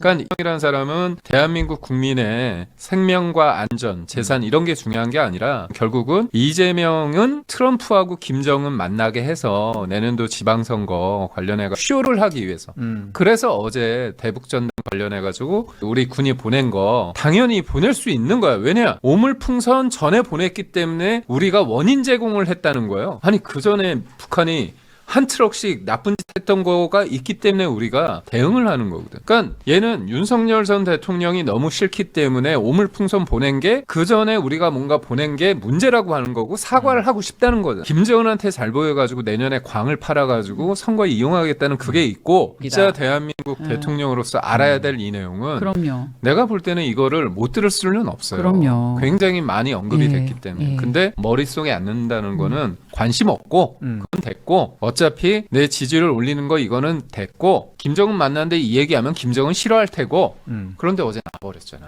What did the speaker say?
그러니까 이라는 사람은 대한민국 국민의 생명과 안전, 재산 이런 게 중요한 게 아니라 결국은 이재명은 트럼프하고 김정은 만나게 해서 내년도 지방선거 관련해가 쇼를 하기 위해서 음. 그래서 어제 대북전단 관련해 가지고 우리 군이 보낸 거 당연히 보낼 수 있는 거야. 왜냐? 오물풍선 전에 보냈기 때문에 우리가 원인 제공을 했다는 거예요. 아니 그 전에 북한이 한 트럭씩 나쁜 짓 했던 거가 있기 때문에 우리가 대응을 하는 거거든. 그러니까 얘는 윤석열 전 대통령이 너무 싫기 때문에 오물풍선 보낸 게 그 전에 우리가 뭔가 보낸 게 문제라고 하는 거고 사과를 하고 싶다는 거죠. 김정은한테 잘 보여가지고 내년에 광을 팔아가지고 선거에 이용하겠다는 그게 있고 진짜 대한민국 음. 대통령으로서 알아야 될 이 내용은 그럼요. 내가 볼 때는 이거를 못 들을 수는 없어요. 그럼요. 굉장히 많이 언급이 예, 됐기 때문에. 예. 근데 머릿속에 안 넣는다는 거는 관심 없고 음. 그건 됐고 어차피 내 지지를 올리는 거 이거는 됐고 김정은 만났는데 이 얘기하면 김정은 싫어할 테고 음. 그런데 어제 나버렸잖아.